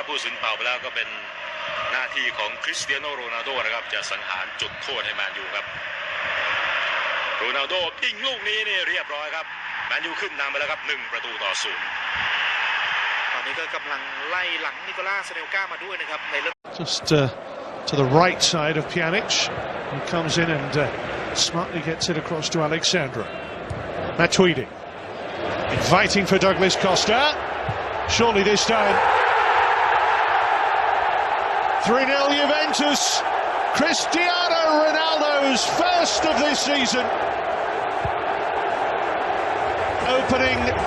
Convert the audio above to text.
ครับผู้สินเป่าไปแล้วก็เป็นหน้าที่ของคริสเตียโนโรนัลโดนะครับจะสังหารจุดโทษให้แมนยูครับโรนัลโดยิงลูกนี้นี่เรียบร้อยครับแมนยูขึ้นนำไปแล้วครับหนึ่งประตูต่อศูนย์ตอนนี้ก็กำลังไล่หลังนิโคล่าสเนลกามาด้วยนะครับในเรื่อง Just uh, to the right side of Pjanic. He comes in and uh, smartly gets it across to Alexandra. Matuidi. Inviting for Douglas Costa. Surely this time. 3 0 Juventus. Cristiano Ronaldo's first of this season. Opening